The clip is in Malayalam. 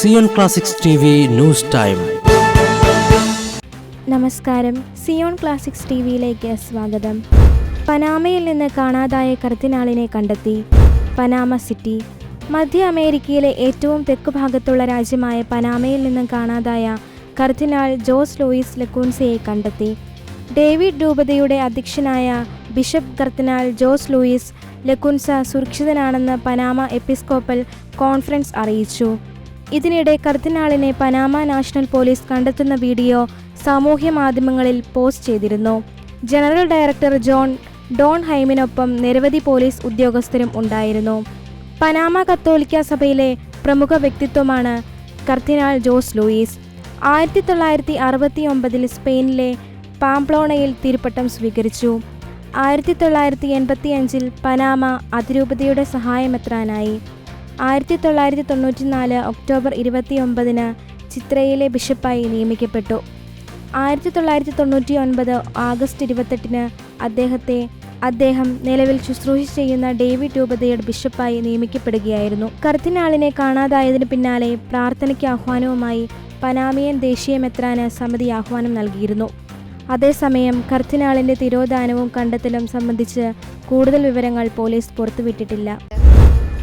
Zion Classics news time. നമസ്കാരം. സിയോൺ ക്ലാസിക്സ് ടി വിയിലേക്ക് സ്വാഗതം. പനാമയിൽ നിന്ന് കാണാതായ കർദിനാളിനെ കണ്ടെത്തി. Panama City. മധ്യ അമേരിക്കയിലെ ഏറ്റവും തെക്കു ഭാഗത്തുള്ള രാജ്യമായ പനാമയിൽ നിന്ന് കാണാതായ കർദിനാൾ ജോസ് ലൂയിസ് ലക്കൂൻസയെ കണ്ടെത്തി. ഡേവിഡ് രൂപതയുടെ അധ്യക്ഷനായ ബിഷപ്പ് കർദിനാൾ ജോസ് ലൂയിസ് ലക്കുൻസ സുരക്ഷിതനാണെന്ന് പനാമ എപ്പിസ്കോപ്പൽ കോൺഫറൻസ് അറിയിച്ചു. ഇതിനിടെ കർദിനാളിനെ പനാമ നാഷണൽ പോലീസ് കണ്ടെത്തുന്ന വീഡിയോ സാമൂഹ്യ മാധ്യമങ്ങളിൽ പോസ്റ്റ് ചെയ്തിരുന്നു. ജനറൽ ഡയറക്ടർ ജോൺ ഡോൺ ഹൈമിനൊപ്പം നിരവധി പോലീസ് ഉദ്യോഗസ്ഥരും ഉണ്ടായിരുന്നു. പനാമ കത്തോലിക്ക സഭയിലെ പ്രമുഖ വ്യക്തിത്വമാണ് കർദിനാൾ ജോസ് ലൂയിസ്. ആയിരത്തി തൊള്ളായിരത്തി അറുപത്തി ഒമ്പതിൽ സ്പെയിനിലെ പാംപ്ലോണയിൽ തിരുപ്പട്ടം സ്വീകരിച്ചു. ആയിരത്തി തൊള്ളായിരത്തി എൺപത്തി അഞ്ചിൽ പനാമ അതിരൂപതയുടെ സഹായമെത്രാനായി. ആയിരത്തി തൊള്ളായിരത്തി തൊണ്ണൂറ്റി നാല് ഒക്ടോബർ ഇരുപത്തി ഒമ്പതിന് ചിത്രയിലെ ബിഷപ്പായി നിയമിക്കപ്പെട്ടു. ആയിരത്തി തൊള്ളായിരത്തി തൊണ്ണൂറ്റി ഒൻപത് ആഗസ്റ്റ് ഇരുപത്തെട്ടിന് അദ്ദേഹത്തെ അദ്ദേഹം നിലവിൽ ശുശ്രൂഷ ചെയ്യുന്ന ഡേവിഡ് രൂപതയുടെ ബിഷപ്പായി നിയമിക്കപ്പെടുകയായിരുന്നു. കർദിനാളിനെ കാണാതായതിനു പിന്നാലെ പ്രാർത്ഥനയ്ക്ക് ആഹ്വാനവുമായി പനാമിയൻ ദേശീയ മെത്രാന് സമിതി ആഹ്വാനം നൽകിയിരുന്നു. അതേസമയം കർദിനാളിന്റെ തിരോധാനവും കണ്ടെത്തലും സംബന്ധിച്ച് കൂടുതൽ വിവരങ്ങൾ പോലീസ് പുറത്തുവിട്ടിട്ടില്ല.